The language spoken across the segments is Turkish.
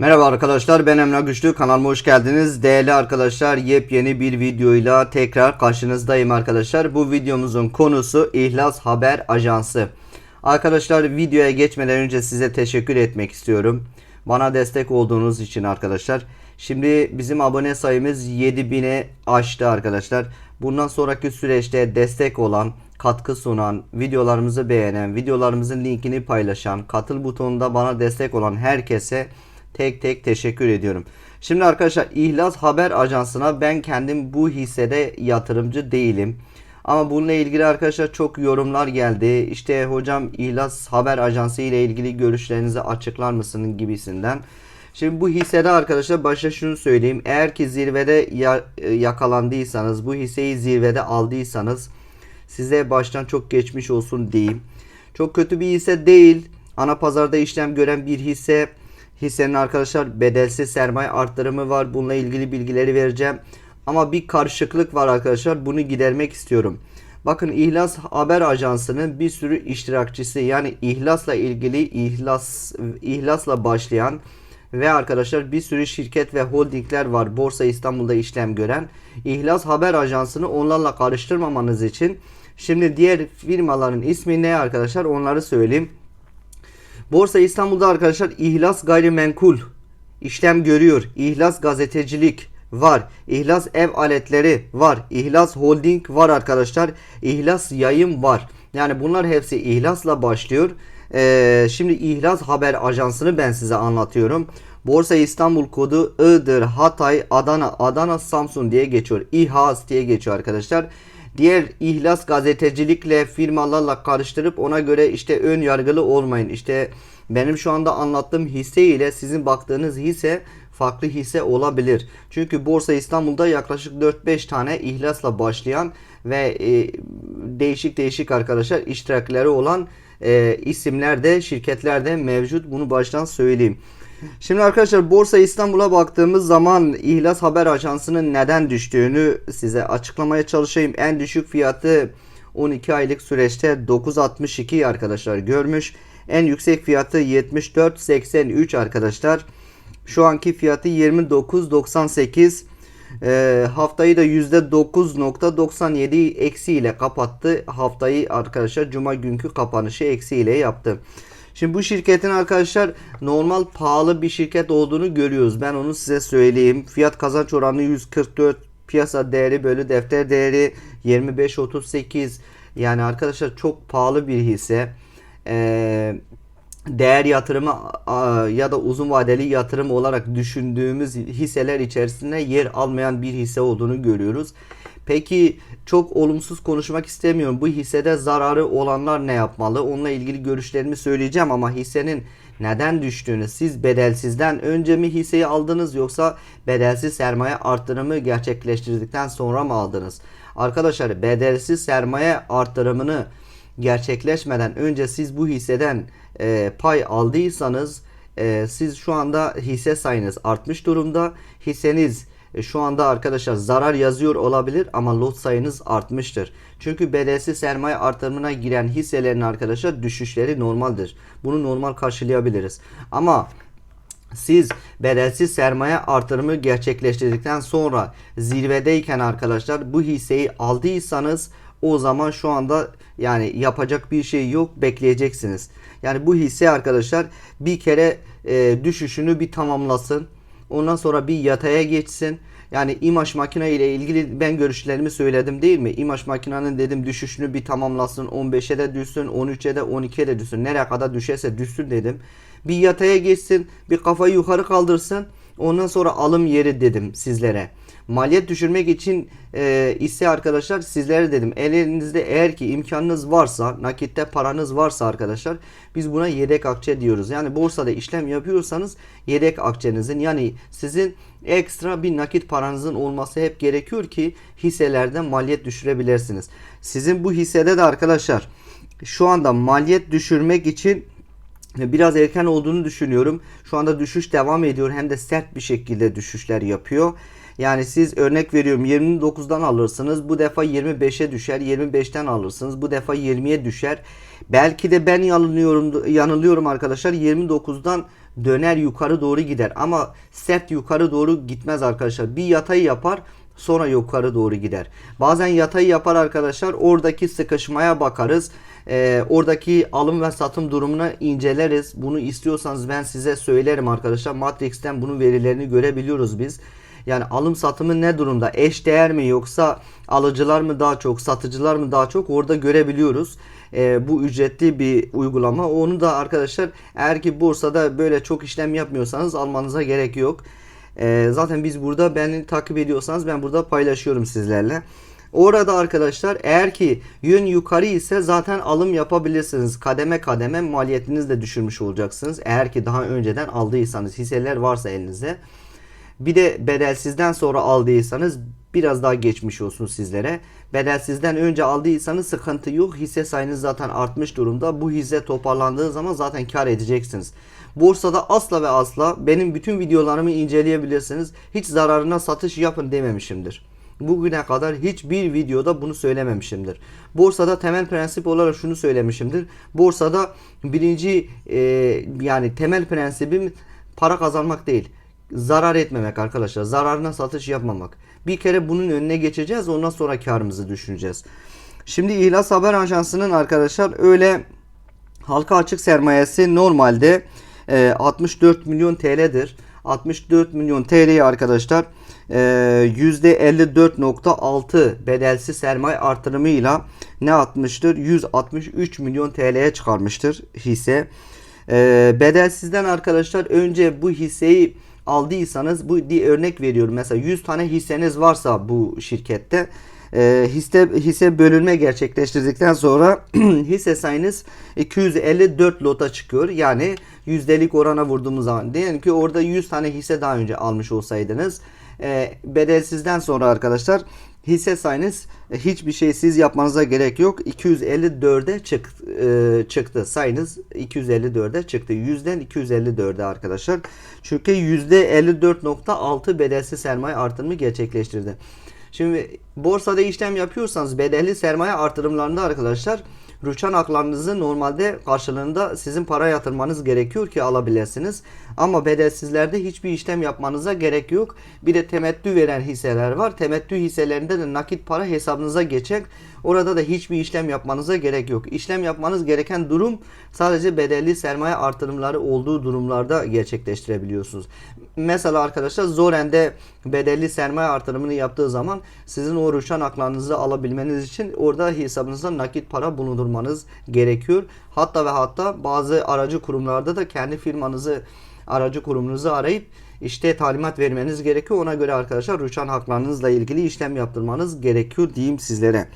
Merhaba arkadaşlar ben Emrah Güçlü kanalıma hoş geldiniz. Değerli arkadaşlar yepyeni bir videoyla tekrar karşınızdayım arkadaşlar. Bu videomuzun konusu İhlas Haber Ajansı. Arkadaşlar videoya geçmeden önce size teşekkür etmek istiyorum. Bana destek olduğunuz için arkadaşlar. Şimdi bizim abone sayımız 7000'e aştı arkadaşlar. Bundan sonraki süreçte destek olan, katkı sunan, videolarımızı beğenen, videolarımızın linkini paylaşan, katıl butonunda bana destek olan herkese tek tek teşekkür ediyorum. Şimdi arkadaşlar İhlas Haber Ajansı'na ben kendim bu hissede yatırımcı değilim. Ama bununla ilgili arkadaşlar çok yorumlar geldi. İşte hocam İhlas Haber Ajansı ile ilgili görüşlerinizi açıklar mısınız gibisinden. Şimdi bu hissede arkadaşlar başta şunu söyleyeyim. Eğer ki zirvede ya- yakalandıysanız, bu hisseyi zirvede aldıysanız size baştan çok geçmiş olsun diyeyim. Çok kötü bir hisse değil. Ana pazarda işlem gören bir hisse. Hissenin arkadaşlar bedelsiz sermaye arttırımı var. Bununla ilgili bilgileri vereceğim. Ama bir karışıklık var arkadaşlar. Bunu gidermek istiyorum. Bakın İhlas Haber Ajansı'nın bir sürü iştirakçısı yani ihlasla ilgili ihlas ihlasla başlayan ve arkadaşlar bir sürü şirket ve holdingler var Borsa İstanbul'da işlem gören. İhlas Haber Ajansı'nı onlarla karıştırmamanız için şimdi diğer firmaların ismi ne arkadaşlar onları söyleyeyim. Borsa İstanbul'da arkadaşlar İhlas Gayrimenkul işlem görüyor. İhlas Gazetecilik var. İhlas Ev Aletleri var. İhlas Holding var arkadaşlar. İhlas Yayın var. Yani bunlar hepsi İhlas'la başlıyor. Ee, şimdi İhlas Haber Ajansı'nı ben size anlatıyorum. Borsa İstanbul kodu Iğdır, Hatay, Adana, Adana, Samsun diye geçiyor. İHAS diye geçiyor arkadaşlar diğer ihlas gazetecilikle firmalarla karıştırıp ona göre işte ön yargılı olmayın. İşte benim şu anda anlattığım hisse ile sizin baktığınız hisse farklı hisse olabilir. Çünkü Borsa İstanbul'da yaklaşık 4-5 tane ihlasla başlayan ve e, değişik değişik arkadaşlar iştirakleri olan e, isimler de şirketler de mevcut. Bunu baştan söyleyeyim. Şimdi arkadaşlar Borsa İstanbul'a baktığımız zaman İhlas Haber Ajansı'nın neden düştüğünü size açıklamaya çalışayım. En düşük fiyatı 12 aylık süreçte 9.62 arkadaşlar görmüş. En yüksek fiyatı 74.83 arkadaşlar. Şu anki fiyatı 29.98. Ee, haftayı da %9.97 eksi ile kapattı. Haftayı arkadaşlar cuma günkü kapanışı eksi ile yaptı. Şimdi bu şirketin arkadaşlar normal pahalı bir şirket olduğunu görüyoruz. Ben onu size söyleyeyim. Fiyat kazanç oranı 144, piyasa değeri bölü defter değeri 25.38. Yani arkadaşlar çok pahalı bir hisse. Ee, değer yatırımı ya da uzun vadeli yatırım olarak düşündüğümüz hisseler içerisinde yer almayan bir hisse olduğunu görüyoruz. Peki çok olumsuz konuşmak istemiyorum. Bu hissede zararı olanlar ne yapmalı? Onunla ilgili görüşlerimi söyleyeceğim ama hissenin neden düştüğünü siz bedelsizden önce mi hisseyi aldınız yoksa bedelsiz sermaye arttırımı gerçekleştirdikten sonra mı aldınız? Arkadaşlar bedelsiz sermaye arttırımını gerçekleşmeden önce siz bu hisseden e, pay aldıysanız e, siz şu anda hisse sayınız artmış durumda. Hisseniz e, şu anda arkadaşlar zarar yazıyor olabilir ama lot sayınız artmıştır. Çünkü bedelsiz sermaye artırımına giren hisselerin arkadaşlar düşüşleri normaldir. Bunu normal karşılayabiliriz. Ama siz bedelsiz sermaye artırımı gerçekleştirdikten sonra zirvedeyken arkadaşlar bu hisseyi aldıysanız o zaman şu anda yani yapacak bir şey yok bekleyeceksiniz. Yani bu hisse arkadaşlar bir kere e, düşüşünü bir tamamlasın. Ondan sonra bir yataya geçsin. Yani imaj makine ile ilgili ben görüşlerimi söyledim değil mi? İmaj makinenin dedim düşüşünü bir tamamlasın. 15'e de düşsün, 13'e de 12'ye de düşsün. Nereye kadar düşerse düşsün dedim. Bir yataya geçsin, bir kafayı yukarı kaldırsın. Ondan sonra alım yeri dedim sizlere. Maliyet düşürmek için e, ise arkadaşlar sizlere dedim elinizde eğer ki imkanınız varsa nakitte paranız varsa arkadaşlar biz buna yedek akçe diyoruz. Yani borsada işlem yapıyorsanız yedek akçenizin yani sizin ekstra bir nakit paranızın olması hep gerekiyor ki hisselerden maliyet düşürebilirsiniz. Sizin bu hissede de arkadaşlar şu anda maliyet düşürmek için biraz erken olduğunu düşünüyorum. Şu anda düşüş devam ediyor hem de sert bir şekilde düşüşler yapıyor. Yani siz örnek veriyorum 29'dan alırsınız. Bu defa 25'e düşer. 25'ten alırsınız. Bu defa 20'ye düşer. Belki de ben yanılıyorum yanılıyorum arkadaşlar. 29'dan döner yukarı doğru gider ama sert yukarı doğru gitmez arkadaşlar. Bir yatay yapar sonra yukarı doğru gider. Bazen yatay yapar arkadaşlar. Oradaki sıkışmaya bakarız. Ee, oradaki alım ve satım durumunu inceleriz. Bunu istiyorsanız ben size söylerim arkadaşlar. Matrix'ten bunun verilerini görebiliyoruz biz. Yani alım satımı ne durumda? Eş değer mi yoksa alıcılar mı daha çok, satıcılar mı daha çok orada görebiliyoruz. Ee, bu ücretli bir uygulama. Onu da arkadaşlar eğer ki borsada böyle çok işlem yapmıyorsanız almanıza gerek yok. Ee, zaten biz burada beni takip ediyorsanız ben burada paylaşıyorum sizlerle. Orada arkadaşlar eğer ki yön yukarı ise zaten alım yapabilirsiniz. Kademe kademe maliyetinizi de düşürmüş olacaksınız. Eğer ki daha önceden aldıysanız hisseler varsa elinizde. Bir de bedelsizden sonra aldıysanız biraz daha geçmiş olsun sizlere. Bedelsizden önce aldıysanız sıkıntı yok. Hisse sayınız zaten artmış durumda. Bu hisse toparlandığı zaman zaten kar edeceksiniz. Borsada asla ve asla benim bütün videolarımı inceleyebilirsiniz. Hiç zararına satış yapın dememişimdir. Bugüne kadar hiçbir videoda bunu söylememişimdir. Borsada temel prensip olarak şunu söylemişimdir. Borsada birinci e, yani temel prensibim para kazanmak değil. Zarar etmemek arkadaşlar. Zararına satış yapmamak. Bir kere bunun önüne geçeceğiz. Ondan sonra karımızı düşüneceğiz. Şimdi İhlas Haber Ajansı'nın arkadaşlar öyle halka açık sermayesi normalde e, 64 milyon TL'dir. 64 milyon TL'yi arkadaşlar e, %54.6 bedelsiz sermaye artırımıyla ne atmıştır? 163 milyon TL'ye çıkarmıştır hisse. E, bedelsizden arkadaşlar önce bu hisseyi aldıysanız bu bir örnek veriyorum. Mesela 100 tane hisseniz varsa bu şirkette e, hisse hisse bölünme gerçekleştirdikten sonra hisse sayınız 254 lota çıkıyor. Yani yüzdelik orana vurduğumuz zaman diyelim ki orada 100 tane hisse daha önce almış olsaydınız e, bedelsizden sonra arkadaşlar hisse sayınız e, hiçbir şey siz yapmanıza gerek yok. 254'e çık, e, çıktı. Sayınız 254'e çıktı. Yüzden 254'e arkadaşlar. Çünkü %54.6 bedelsiz sermaye artırımı gerçekleştirdi. Şimdi borsada işlem yapıyorsanız bedelli sermaye artırımlarında arkadaşlar rüçhan haklarınızı normalde karşılığında sizin para yatırmanız gerekiyor ki alabilirsiniz. Ama bedelsizlerde hiçbir işlem yapmanıza gerek yok. Bir de temettü veren hisseler var. Temettü hisselerinde de nakit para hesabınıza geçecek. Orada da hiçbir işlem yapmanıza gerek yok. İşlem yapmanız gereken durum sadece bedelli sermaye artırımları olduğu durumlarda gerçekleştirebiliyorsunuz. Mesela arkadaşlar Zoren'de bedelli sermaye artırımını yaptığı zaman sizin o rüşan haklarınızı alabilmeniz için orada hesabınızda nakit para bulundurmanız gerekiyor. Hatta ve hatta bazı aracı kurumlarda da kendi firmanızı aracı kurumunuzu arayıp işte talimat vermeniz gerekiyor. Ona göre arkadaşlar rüşan haklarınızla ilgili işlem yaptırmanız gerekiyor diyeyim sizlere.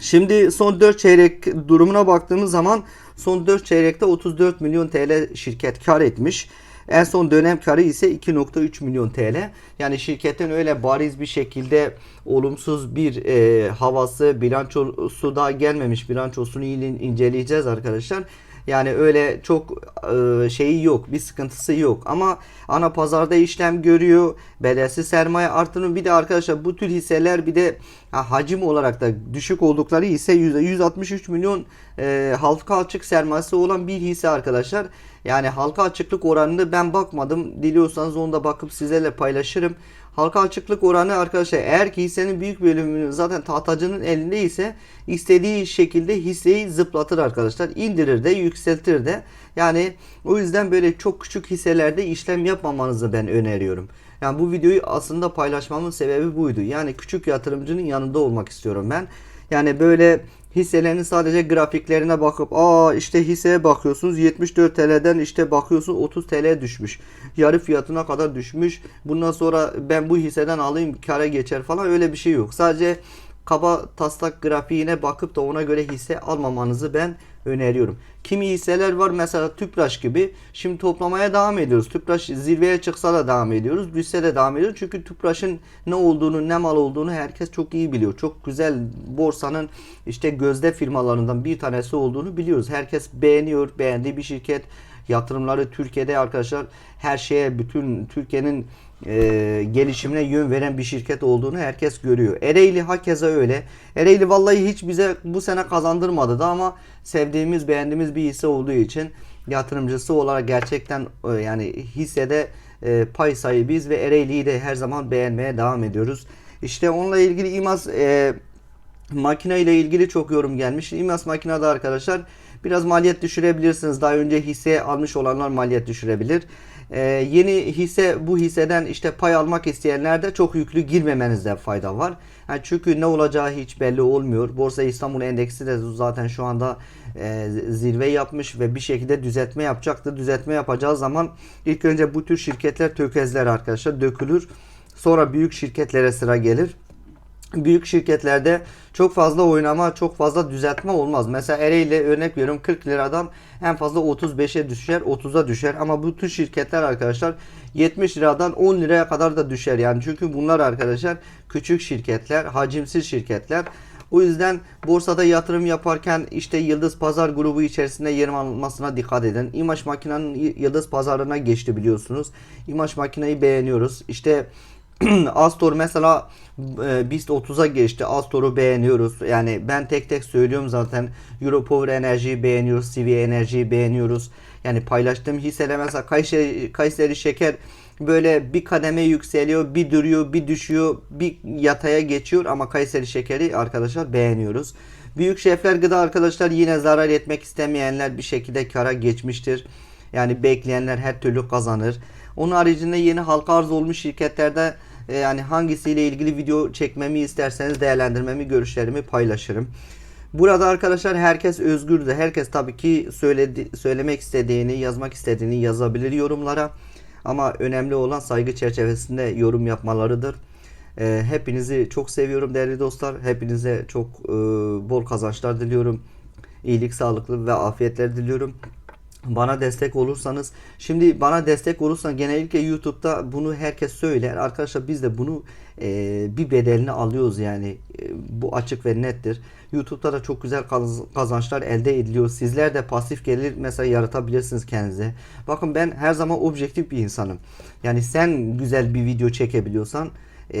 Şimdi son 4 çeyrek durumuna baktığımız zaman son 4 çeyrekte 34 milyon TL şirket kar etmiş. En son dönem karı ise 2.3 milyon TL. Yani şirketin öyle bariz bir şekilde olumsuz bir e, havası, bilançosu daha gelmemiş. Bilançosunu inceleyeceğiz arkadaşlar. Yani öyle çok e, şeyi yok, bir sıkıntısı yok. Ama ana pazarda işlem görüyor. Bedelsiz sermaye artırımı bir de arkadaşlar bu tür hisseler bir de ha, hacim olarak da düşük oldukları ise %163 milyon e, halka açık sermayesi olan bir hisse arkadaşlar. Yani halka açıklık oranını ben bakmadım. Diliyorsanız onu da bakıp sizlerle paylaşırım. Halka açıklık oranı arkadaşlar eğer ki hissenin büyük bölümünü zaten tahtacının elinde ise istediği şekilde hisseyi zıplatır arkadaşlar. indirir de yükseltir de. Yani o yüzden böyle çok küçük hisselerde işlem yapmamanızı ben öneriyorum. Yani bu videoyu aslında paylaşmamın sebebi buydu. Yani küçük yatırımcının yanında olmak istiyorum ben. Yani böyle hisselerin sadece grafiklerine bakıp aa işte hisseye bakıyorsunuz 74 TL'den işte bakıyorsunuz 30 TL düşmüş. Yarı fiyatına kadar düşmüş. Bundan sonra ben bu hisseden alayım kara geçer falan öyle bir şey yok. Sadece kaba taslak grafiğine bakıp da ona göre hisse almamanızı ben öneriyorum. Kimi hisseler var mesela Tüpraş gibi. Şimdi toplamaya devam ediyoruz. Tüpraş zirveye çıksa da devam ediyoruz. Düşse de devam ediyoruz. Çünkü Tüpraş'ın ne olduğunu, ne mal olduğunu herkes çok iyi biliyor. Çok güzel borsanın işte gözde firmalarından bir tanesi olduğunu biliyoruz. Herkes beğeniyor. Beğendiği bir şirket. Yatırımları Türkiye'de arkadaşlar her şeye bütün Türkiye'nin e, gelişimine yön veren bir şirket olduğunu herkes görüyor. Ereğli hakeza öyle. Ereğli vallahi hiç bize bu sene kazandırmadı da ama sevdiğimiz, beğendiğimiz bir hisse olduğu için yatırımcısı olarak gerçekten e, yani hissede e, pay sahibiyiz ve Ereğli'yi de her zaman beğenmeye devam ediyoruz. İşte onunla ilgili İMAS e, makine ile ilgili çok yorum gelmiş. İMAS makinede arkadaşlar biraz maliyet düşürebilirsiniz. Daha önce hisse almış olanlar maliyet düşürebilir. Ee, yeni hisse bu hisseden işte pay almak isteyenlerde çok yüklü girmemenizde fayda var. Yani çünkü ne olacağı hiç belli olmuyor. Borsa İstanbul Endeksi de zaten şu anda e, zirve yapmış ve bir şekilde düzeltme yapacaktır. Düzeltme yapacağı zaman ilk önce bu tür şirketler tökezler arkadaşlar dökülür. Sonra büyük şirketlere sıra gelir büyük şirketlerde çok fazla oynama, çok fazla düzeltme olmaz. Mesela Ereğli örnek veriyorum 40 liradan en fazla 35'e düşer, 30'a düşer. Ama bu tür şirketler arkadaşlar 70 liradan 10 liraya kadar da düşer. Yani çünkü bunlar arkadaşlar küçük şirketler, hacimsiz şirketler. O yüzden borsada yatırım yaparken işte Yıldız Pazar grubu içerisinde yer almasına dikkat edin. İmaj makinenin Yıldız Pazarına geçti biliyorsunuz. İmaj makineyi beğeniyoruz. İşte Astor mesela e, BIST 30'a geçti. Astor'u beğeniyoruz. Yani ben tek tek söylüyorum zaten. Europower Enerji'yi beğeniyoruz. CV Enerji'yi beğeniyoruz. Yani paylaştığım hisseler mesela Kayseri, Kayseri Şeker böyle bir kademe yükseliyor, bir duruyor, bir düşüyor, bir yataya geçiyor ama Kayseri Şekeri arkadaşlar beğeniyoruz. Büyük şefler gıda arkadaşlar yine zarar etmek istemeyenler bir şekilde kara geçmiştir. Yani bekleyenler her türlü kazanır. Onun haricinde yeni halka arz olmuş şirketlerde e, yani hangisiyle ilgili video çekmemi isterseniz değerlendirmemi, görüşlerimi paylaşırım. Burada arkadaşlar herkes özgürdür. Herkes tabii ki söyledi, söylemek istediğini, yazmak istediğini yazabilir yorumlara. Ama önemli olan saygı çerçevesinde yorum yapmalarıdır. E, hepinizi çok seviyorum değerli dostlar. Hepinize çok e, bol kazançlar diliyorum. İyilik, sağlıklı ve afiyetler diliyorum bana destek olursanız şimdi bana destek olursan genellikle YouTube'da bunu herkes söyler. Arkadaşlar biz de bunu e, bir bedelini alıyoruz yani. E, bu açık ve nettir. YouTube'da da çok güzel kazançlar elde ediliyor. Sizler de pasif gelir mesela yaratabilirsiniz kendinize. Bakın ben her zaman objektif bir insanım. Yani sen güzel bir video çekebiliyorsan e,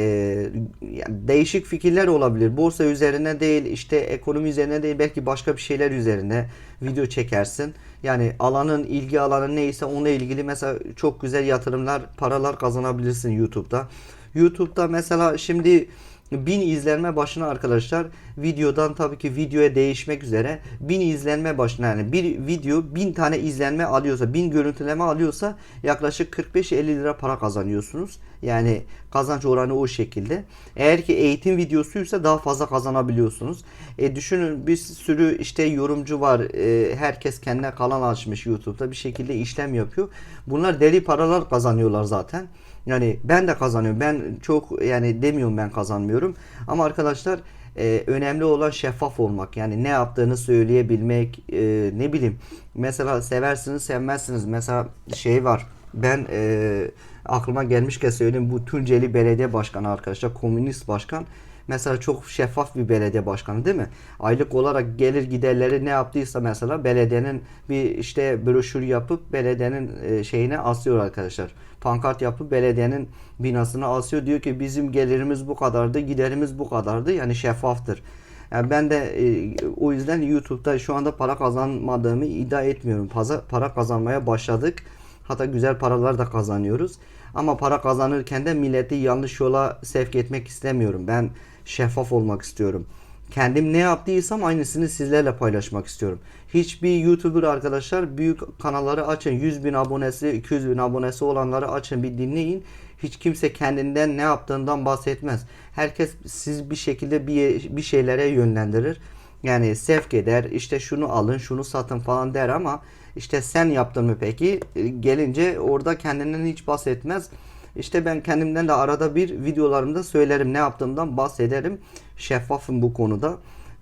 yani değişik fikirler olabilir. Borsa üzerine değil, işte ekonomi üzerine değil, belki başka bir şeyler üzerine video çekersin. Yani alanın, ilgi alanı neyse onunla ilgili mesela çok güzel yatırımlar, paralar kazanabilirsin YouTube'da. YouTube'da mesela şimdi 1000 izlenme başına arkadaşlar videodan tabii ki videoya değişmek üzere 1000 izlenme başına yani bir video 1000 tane izlenme alıyorsa 1000 görüntüleme alıyorsa yaklaşık 45-50 lira para kazanıyorsunuz. Yani kazanç oranı o şekilde. Eğer ki eğitim videosuysa daha fazla kazanabiliyorsunuz. E düşünün bir sürü işte yorumcu var. E, herkes kendine kanal açmış YouTube'da bir şekilde işlem yapıyor. Bunlar deli paralar kazanıyorlar zaten. Yani ben de kazanıyorum. Ben çok yani demiyorum ben kazanmıyorum. Ama arkadaşlar e, önemli olan şeffaf olmak. Yani ne yaptığını söyleyebilmek. E, ne bileyim. Mesela seversiniz sevmezsiniz. Mesela şey var. Ben e, aklıma gelmişken söyleyeyim. Bu Tunceli Belediye Başkanı arkadaşlar. Komünist başkan. Mesela çok şeffaf bir belediye başkanı değil mi? Aylık olarak gelir giderleri ne yaptıysa mesela belediyenin bir işte broşür yapıp belediyenin e, şeyine asıyor arkadaşlar. Pankart yapıp belediyenin binasına asıyor. Diyor ki bizim gelirimiz bu kadardı, giderimiz bu kadardı. Yani şeffaftır. Yani ben de e, o yüzden YouTube'da şu anda para kazanmadığımı iddia etmiyorum. Para, para kazanmaya başladık. Hatta güzel paralar da kazanıyoruz. Ama para kazanırken de milleti yanlış yola sevk etmek istemiyorum. Ben şeffaf olmak istiyorum. Kendim ne yaptıysam aynısını sizlerle paylaşmak istiyorum. Hiçbir YouTuber arkadaşlar büyük kanalları açın. 100 bin abonesi, 200 bin abonesi olanları açın bir dinleyin. Hiç kimse kendinden ne yaptığından bahsetmez. Herkes siz bir şekilde bir, bir şeylere yönlendirir. Yani sevk eder. İşte şunu alın, şunu satın falan der ama işte sen yaptın mı peki? Gelince orada kendinden hiç bahsetmez. İşte ben kendimden de arada bir videolarımda söylerim ne yaptığımdan bahsederim. Şeffafım bu konuda.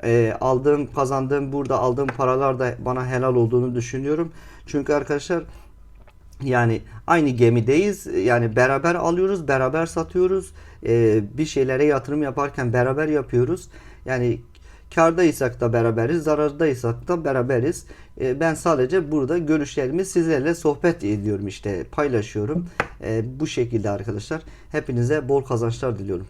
E, aldığım kazandığım burada aldığım paralar da bana helal olduğunu düşünüyorum. Çünkü arkadaşlar yani aynı gemideyiz. Yani beraber alıyoruz, beraber satıyoruz. E, bir şeylere yatırım yaparken beraber yapıyoruz. Yani Kardaysak da beraberiz, zarardaysak da beraberiz. E, ben sadece burada görüşlerimi sizlerle sohbet ediyorum işte paylaşıyorum. E, bu şekilde arkadaşlar. Hepinize bol kazançlar diliyorum.